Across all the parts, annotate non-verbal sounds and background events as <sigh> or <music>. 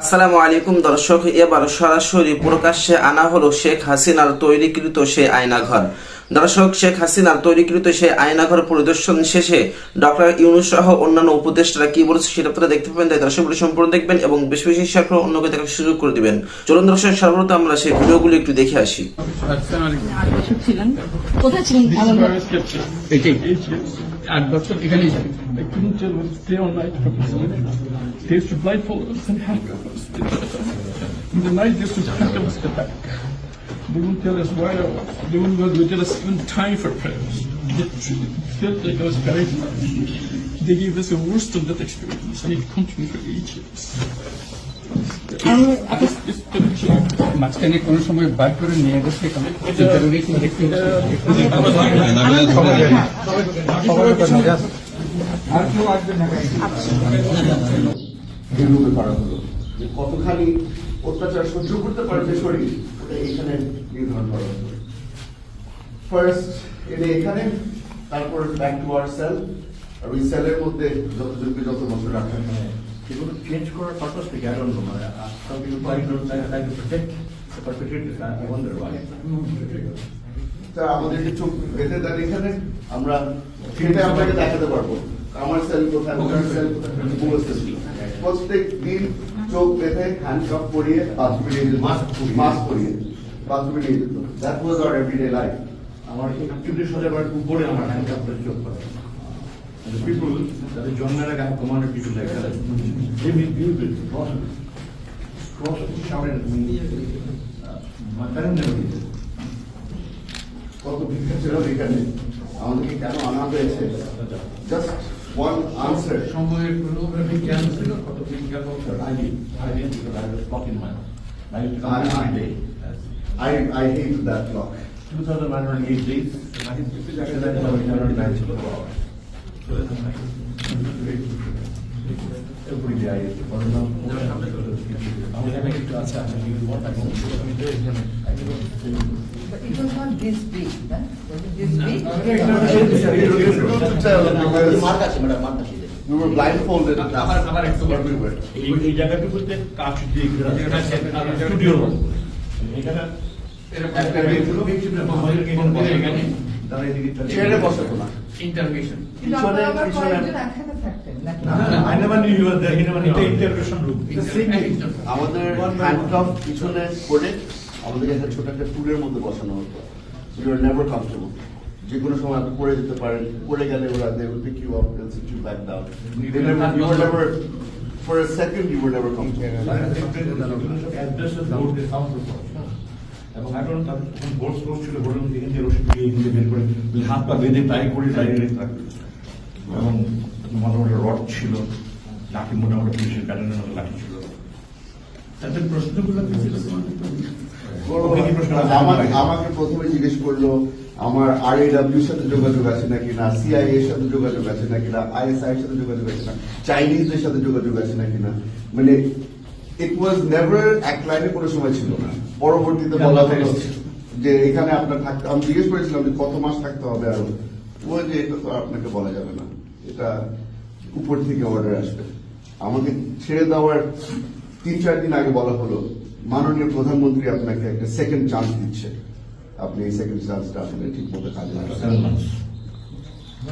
আসসালামু আলাইকুম দর্শক এবার সরাসরি প্রকাশ্যে আনা হলো শেখ হাসিনার তৈরিকৃত সেই আয়নাঘর। দর্শক শেখ হাসিনার তৈরিকৃত সেই আয়নাঘর পরিদর্শন শেষে ডক্টর ইউনুস সহ অন্যান্য উপদেষ্টারা কি বলেছে সেটা আপনারা দেখতে পাবেন তাই দর্শকগুলি সম্পূর্ণ দেখবেন এবং বেশি বেশি শেয়ার করে অন্যকে দেখার সুযোগ করে দিবেন। চলুন দর্শক সর্বপ্রথম আমরা সেই ভিডিওগুলি একটু দেখে আসি। কোথায় ছিলেন? These আমার various captures. Eight years. আট বছর এখানেই ছিলেন They couldn't tell us day or night from the sun. They used to blindfold us and handcuff us. In the night, they used to handcuff us at the back. They wouldn't tell us why or they wouldn't they would tell us even time for prayers. It felt like I was buried alive. They gave us the worst of that experience and it continued for eight মাঝখানে কোনো সময় বার করে নিয়ে গেছে কতখানি অত্যাচার সহ্য করতে পারবে শরীর, ওটা এখানে নির্ধারণ করা ফার্স্ট এনে এখানে, তারপর ব্যাক টু আওয়ার সেল আর ওই সেলের মধ্যে যতজনকে যত বছর রাখা হয় এগুলো চেঞ্জ করার পারপাস থেকে আই ডোন্ট নো মানে some people try to try to protect the perpetrators I wonder why তা আমাদেরকে চোখ বেঁধে দেন এখানে? আমরা সেটা আপনাকে দেখাতে পারব। আমার সেল কোথায়? ওখানে সেল কোথায়? ছিল প্রত্যেক দিন চোখ বেঁধে হ্যান্ডকাপ পরিয়ে বাথরুমে নিয়ে যেত। মাস্ক পরিয়ে। বাথরুমে নিয়ে যেত। That was our everyday life আমার একচল্লিশ হাজার উপরে আমার হ্যান্ড কাপড় চোখ করে পিপুল যাদের জন্মের আগে আমি commanded people like that they misuse it cross cross সামনে মাথায় নেই কত ভিক্ষা ছিল এখানে? আমাদেরকে কেন আনা হয়েছে? জাস্ট ওয়ান আনসার সময়ের কোনো বিজ্ঞান ছিল? কত ID ID because I was stuck in my I used to come I- I-. I I hate that clock. 2,108 days. I think 2,109 ছিল It was not this big, huh? Was it this big? Mark আছে madam We were blindfolded everywhere. এই জায়গাটুকুতে দিয়ে এখানে তারা এদিকে চেয়ারে না. আমাদের পিছনে করে আমাদের একটা ছোট একটা টুলের মধ্যে বসানো হতো। ইউ আর নেভার কমফর্টেবল যে কোনো সময় আপনি পড়ে যেতে পারেন পড়ে গেলে ওরা they will pick you up and sit you back down they never you are never for a second you are never comfortable Addresses board, এবং তাদের তখন বোর্ড স্লোপ ছিল বোর্ডের মধ্যে রসিদ দিয়ে থেকে বের করে হাত পা বেঁধে টাই করে এবং মোটামুটি রড ছিল। লাঠি মোটামুটি পুলিশের প্যাটার্নের মতো লাঠি ছিল। তাদের প্রশ্নগুলো? আমাকে প্রথমে জিজ্ঞেস করল আমার আর এর সাথে যোগাযোগ আছে নাকি না? সিআইএ এর সাথে যোগাযোগ আছে নাকি না? আইএসআই এর সাথে যোগাযোগ আছে না? চাইনিজদের সাথে যোগাযোগ আছে নাকি না? মানে ইট ওয়াজ নেভার এক লাইনে কোনো সময় ছিল না। পরবর্তীতে বলা হলো যে এখানে আপনার থাকতে আমি জিজ্ঞেস করেছিলাম যে কত মাস থাকতে হবে আরও। ওই যে এটা তো আপনাকে বলা যাবে না। এটা উপর থেকে অর্ডার আসবে। আমাকে ছেড়ে দেওয়ার তিন চার দিন আগে বলা হলো মাননীয় প্রধানমন্ত্রী আপনাকে একটা সেকেন্ড চান্স দিচ্ছে। আপনি এই সেকেন্ড চান্সটা আসলে ঠিক মতো কাজে লাগাবেন.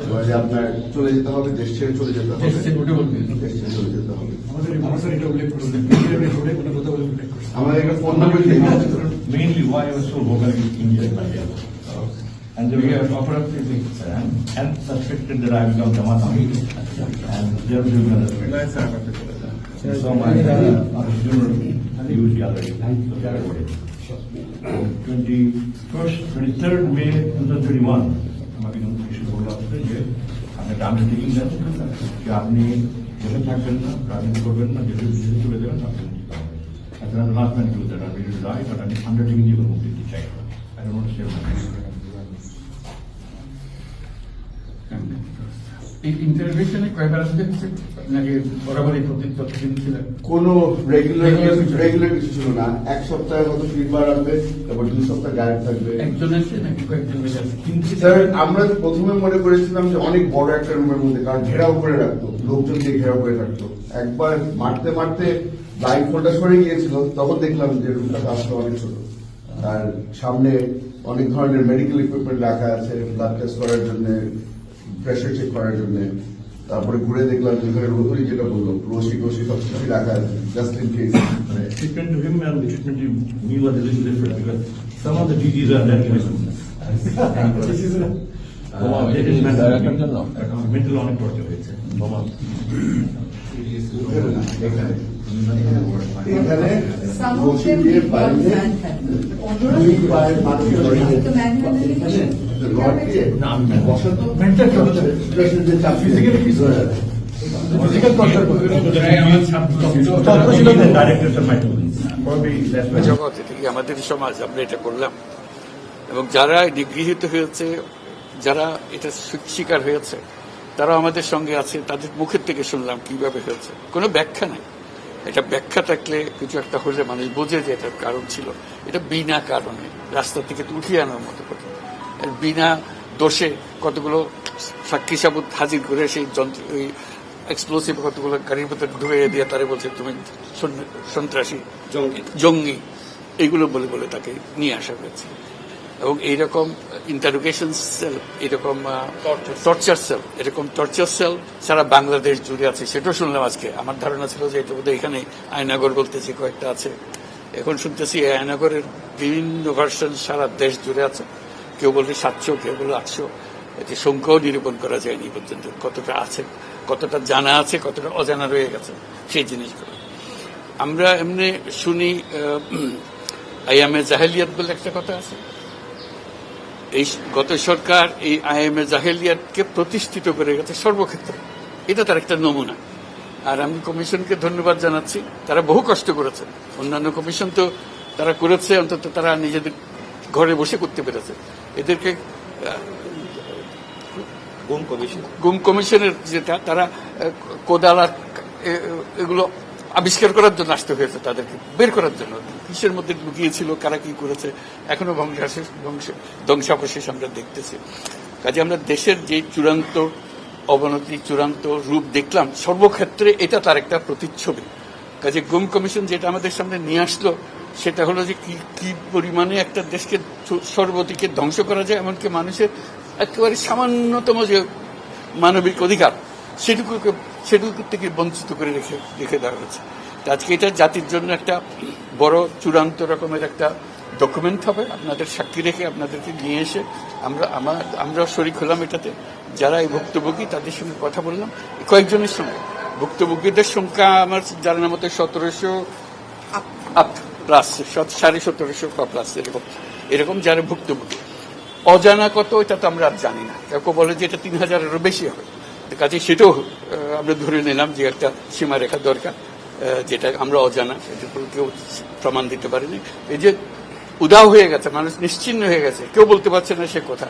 এবারে আপনার চলে যেতে হবে দেশ ছেড়ে চলে যেতে হবে দেশ ছেড়ে চলে যেতে হবে আমাদের একটা phone number mainly why was so vocal in India And they were cooperatively and, and suspected that I have become Jamaat Amir and they have given us So my uh, funeral huge gallery, so they are away. 21st, 23rd May 2031, undertaking দেন যে আপনি বসে থাকবেন না রাজনীতি করবেন না যেহেতু বিদেশে চলে যাবেন আপনি মুক্তি পাবেন to do that, I'm ready to die, but I'm undertaking you মুক্তি দিতে চাই don't want এই ইন্টারভিউশনে কয়বার আসতে হচ্ছে নাকি বরাবরই প্রতিদিন ছিলেন কোনো রেগুলার রেগুলার কিছু ছিল। না। এক সপ্তাহের মতো আসবে তারপর দুই সপ্তাহ গায়েব থাকবে। একজন নাকি কয়েকজন স্যার আমরা প্রথমে মনে করেছিলাম যে অনেক বড় একটা রুমের মধ্যে কারণ ঘেরাও করে রাখতো লোকজন দিয়ে ঘেরাও করে রাখতো। একবার মারতে মারতে লাইট ফোনটা সরে গিয়েছিল তখন দেখলাম যে রুমটা আসলে অনেক ছোট। আর সামনে অনেক ধরনের মেডিকেল ইকুইপমেন্ট রাখা আছে ব্লাড টেস্ট করার জন্য প্রেশার চেক করার জন্য তারপরে ঘুরে দেখলাম যেখানে রোহরি যেটা বলল রশি টসি সব কিছু রাখা আছে just in case treatment to him and the treatment you me was a little different because some of the DGs are that This is a uh, that is mental, mental অনেক torture হয়েছে এখানে দিয়ে বাইরে দুই পায়ের দিয়ে। বসাতো। চাপ physically হয় কি আমাদের সমাজ? আমরা এটা করলাম। এবং যারা নিগৃহীত হয়েছে যারা এটা শিকার হয়েছে তারা আমাদের সঙ্গে আছে। তাদের মুখের থেকে শুনলাম কীভাবে হয়েছে। কোনো ব্যাখ্যা নাই। এটা ব্যাখ্যা থাকলে কিছু একটা হলে মানুষ বোঝে যে এটার কারণ ছিল। এটা বিনা কারণে রাস্তা থেকে উঠিয়ে আনার মতো কথা। বিনা দোষে কতগুলো সাক্ষী সাবুত হাজির করে সেই যন্ত্র ওই এক্সপ্লোসিভ কতগুলো গাড়ির ভিতরে ঢুকে দিয়ে তারা বলছে তুমি সন্ত্রাসী জঙ্গি। এইগুলো বলে বলে তাকে নিয়ে আসা হয়েছে। এবং এইরকম ইন্টারোগেশন সেল এরকম টর্চার সেল এরকম টর্চার সেল সারা বাংলাদেশ জুড়ে আছে। সেটাও শুনলাম আজকে। আমার ধারণা ছিল যে এটা বোধহয় এখানে আয়নাগর বলতেছি কয়েকটা আছে। এখন শুনতেছি আয়নাগরের বিভিন্ন ভার্সন সারা দেশ জুড়ে আছে। কেউ বলছে সাতশো কেউ বলে আটশো। এতে সংখ্যাও নিরূপণ করা যায়নি পর্যন্ত। কতটা আছে কতটা জানা আছে কতটা অজানা রয়ে গেছে সেই জিনিসগুলো। আমরা এমনি শুনি <clears throat> আইএমএ জাহেলিয়াত বলে একটা কথা আছে। এই গত সরকার এই আইএমএ জাহেলিয়াতকে প্রতিষ্ঠিত করে গেছে সর্বক্ষেত্রে। এটা তার একটা নমুনা। আর আমি কমিশনকে ধন্যবাদ জানাচ্ছি। তারা বহু কষ্ট করেছে। অন্যান্য কমিশন তো তারা করেছে অন্তত তারা নিজেদের ঘরে বসে করতে পেরেছে। এদেরকে গুম কমিশনের যেটা তারা কোদাল আর এগুলো আবিষ্কার করার জন্য আসতে হয়েছে তাদেরকে, বের করার জন্য। কিসের মধ্যে লুকিয়েছিল, কারা কি করেছে, এখনও ধ্বংসাশেষ ধ্বংস ধ্বংসাবশেষ আমরা দেখতেছি। কাজে আমরা দেশের যে চূড়ান্ত অবনতি, চূড়ান্ত রূপ দেখলাম, সর্বক্ষেত্রে এটা তার একটা প্রতিচ্ছবি। কাজে গুম কমিশন যেটা আমাদের সামনে নিয়ে আসলো, সেটা হলো যে কি কি পরিমাণে একটা দেশকে সর্বদিকে ধ্বংস করা যায়, এমনকি মানুষের একেবারে সামান্যতম যে মানবিক অধিকার, সেটুকুকে সেটুকু থেকে বঞ্চিত করে রেখে রেখে দেওয়া হয়েছে। আজকে এটা জাতির জন্য একটা বড় চূড়ান্ত রকমের একটা ডকুমেন্ট হবে। আপনাদের সাক্ষী রেখে আপনাদেরকে নিয়ে এসে আমরা আমার আমরা শরিক হলাম এটাতে। যারা এই ভুক্তভোগী তাদের সঙ্গে কথা বললাম। কয়েকজনের সঙ্গে। ভুক্তভোগীদের সংখ্যা আমার জানার মতো সতেরোশো আপ। প্লাস সাড়ে সতেরোশো প্লাস এরকম। এরকম যারা ভুক্তভোগী। অজানা কত এটা তো আমরা আর জানি না। কেউ কেউ বলে যে এটা তিন হাজারেরও বেশি হবে। কাজে সেটাও আমরা ধরে নিলাম যে একটা সীমারেখা দরকার যেটা আমরা অজানা সেটা কেউ প্রমাণ দিতে পারেনি। এই যে উদাও হয়ে গেছে, মানুষ নিশ্চিন্ন হয়ে গেছে, কেউ বলতে পারছে না সে কথা।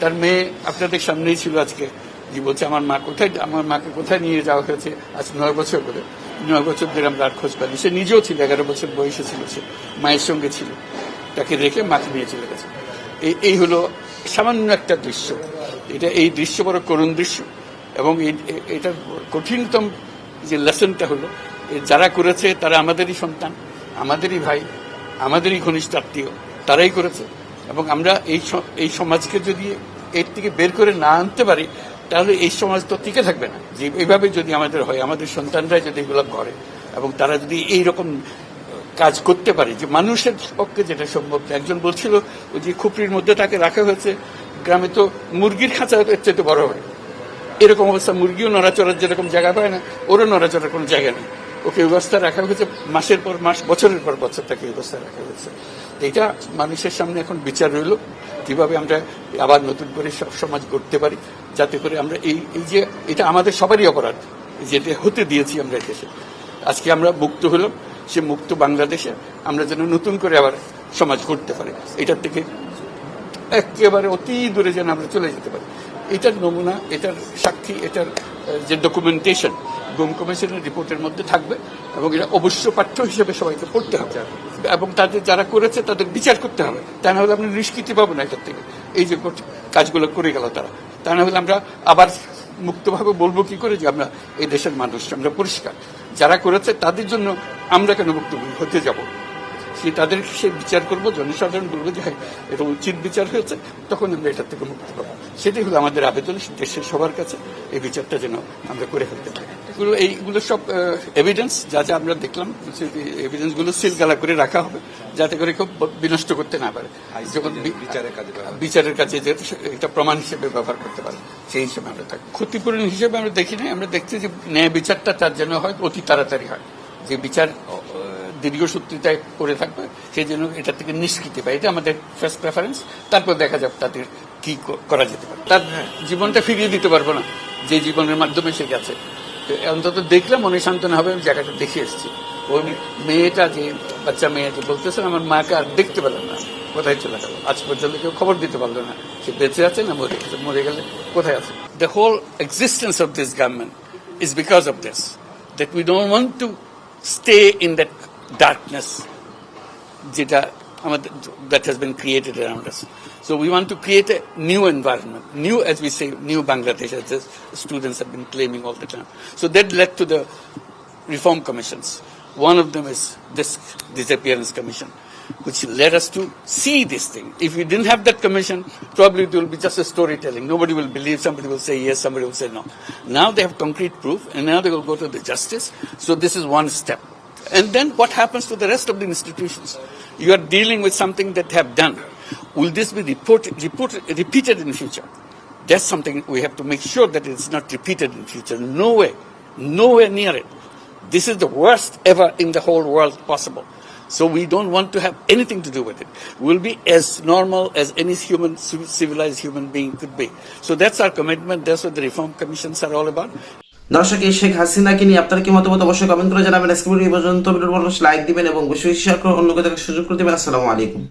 তার মেয়ে আপনাদের সামনেই ছিল আজকে। যে বলছে, আমার মা কোথায়, আমার মাকে কোথায় নিয়ে যাওয়া হয়েছে? আজ নয় বছর করে নয় বছর ধরে আমরা আর খোঁজ পাইনি। সে নিজেও ছিল, এগারো বছর বয়সে ছিল সে, মায়ের সঙ্গে ছিল। তাকে রেখে মাকে নিয়ে চলে গেছে। এই এই হলো সামান্য একটা দৃশ্য। এটা এই দৃশ্য বড় করুণ দৃশ্য। এবং এই- এ- কঠিনতম যে লেসনটা হলো যারা করেছে তারা আমাদেরই সন্তান, আমাদেরই ভাই, আমাদেরই ঘনিষ্ঠ আত্মীয়, তারাই করেছে। এবং আমরা এই এই সমাজকে যদি এর থেকে বের করে না আনতে পারি, তাহলে এই সমাজ তো টিকে থাকবে না। যে এইভাবে যদি আমাদের হয়, আমাদের সন্তানরাই যদি এগুলো করে, এবং তারা যদি এই রকম কাজ করতে পারে, যে মানুষের পক্ষে যেটা সম্ভব। একজন বলছিল, ওই যে খুপড়ির মধ্যে তাকে রাখা হয়েছে, গ্রামে তো মুরগির খাঁচা এর চেয়ে বড় হয়। এরকম অবস্থা, মুরগিও নড়াচড়ার যেরকম জায়গা পায় না, ওরও নড়াচড়ার কোনো জায়গা নেই। ওকে এই অবস্থা রাখা হয়েছে, মাসের পর মাস, বছরের পর বছর তাকে এই অবস্থা রাখা হয়েছে। এটা মানুষের সামনে এখন বিচার রইল, কীভাবে আমরা আবার নতুন করে সব সমাজ করতে পারি, যাতে করে আমরা এই এই যে, এটা আমাদের সবারই অপরাধ, যেটা হতে দিয়েছি আমরা দেশে। আজকে আমরা মুক্ত হলাম, সে মুক্ত বাংলাদেশে আমরা যেন নতুন করে আবার সমাজ করতে পারি। এটার থেকে একেবারে অতি দূরে যেন আমরা চলে যেতে পারি। এটার নমুনা, এটার সাক্ষী, এটার যে ডকুমেন্টেশন গুম কমিশনের রিপোর্টের মধ্যে থাকবে এবং এটা অবশ্য পাঠ্য হিসেবে সবাইকে পড়তে হবে। এবং তাদের যারা করেছে, তাদের বিচার করতে হবে। তা না হলে আপনি নিষ্কৃতি পাবো না এটার থেকে। এই যে কাজগুলো করে গেল তারা। তা না হলে আমরা আবার মুক্তভাবে বলব কি করে যে আমরা এই দেশের মানুষ, আমরা পরিষ্কার। যারা করেছে, তাদের জন্য আমরা কেন মুক্ত হতে যাব? সে তাদের সে বিচার করব? জনসাধারণ বলব যে হ্যাঁ এটা উচিত বিচার হয়েছে তখন আমরা এটার থেকে মুক্তি পাবো। সেটাই হলো আমাদের আবেদন দেশের সবার কাছে এই বিচারটা যেন আমরা করে ফেলতে পারি। এগুলো এইগুলো সব এভিডেন্স যা যা আমরা দেখলাম এভিডেন্সগুলো সিলগালা করে রাখা হবে যাতে করে কেউ বিনষ্ট করতে না পারে। যখন বি- বিচারের কাছে যেহেতু এটা প্রমাণ হিসেবে ব্যবহার করতে পারে সেই হিসেবে আমরা থাকি। ক্ষতিপূরণ হিসেবে আমরা দেখি নাই আমরা দেখছি যে ন্যায় বিচারটা তার জন্য হয় অতি তাড়াতাড়ি হয়। যে বিচার দীর্ঘসূত্রিতায় করে থাকবে সেই জন্য এটা থেকে নিষ্কৃতি পায়। এটা আমাদের ফার্স্ট প্রেফারেন্স তারপর দেখা যাক তাদের কি করা যেতে পারে। তার জীবনটা ফিরিয়ে দিতে পারব না যে জীবনের মাধ্যমে সে গেছে। তো অন্তত দেখলে মনে সান্ত্বনা হবে আমি জায়গাটা দেখে এসেছি। ওই মেয়েটা যে বাচ্চা মেয়ে যে বলতেছেন আমার মাকে আর দেখতে পেলাম না। কোথায় চলে গেল? আজ পর্যন্ত কেউ খবর দিতে পারল না। সে বেঁচে আছে না মরে গেছে? মরে গেলে কোথায় আছে? The whole existence of this government is because of this that we don't want to stay in that darkness যেটা আমাদের that has been created around us. So we want to create a new environment, new, as we say, new Bangladesh, as the students have been claiming all the time. So that led to the reform commissions. One of them is this disappearance commission, which led us to see this thing. If we didn't have that commission, probably it will be just a storytelling. Nobody will believe, somebody will say yes, somebody will say no. Now they have concrete proof, and now they will go to the justice. So this is one step. And then what happens to the rest of the institutions? You are dealing with something that they have done. Will this be repeated in the future? That's something we have to make sure that it's not repeated in the future. No way, nowhere near it. This is the worst ever in the whole world possible. So we don't want to have anything to do with it. We'll be as normal as any human, civilized human being could be. So that's our commitment. That's what the reform commissions are all about. দর্শক, এই শেখ হাসিনাকে নিয়ে আপনার কি মতামত অবশ্যই comment করে জানাবেন। আজকে ভিডিও পর্যন্ত। ভিডিওর লাইক দিবেন এবং বেশি শেয়ার করে অন্যকে দেখার সুযোগ করে দেবেন। আসসালামু আলাইকুম।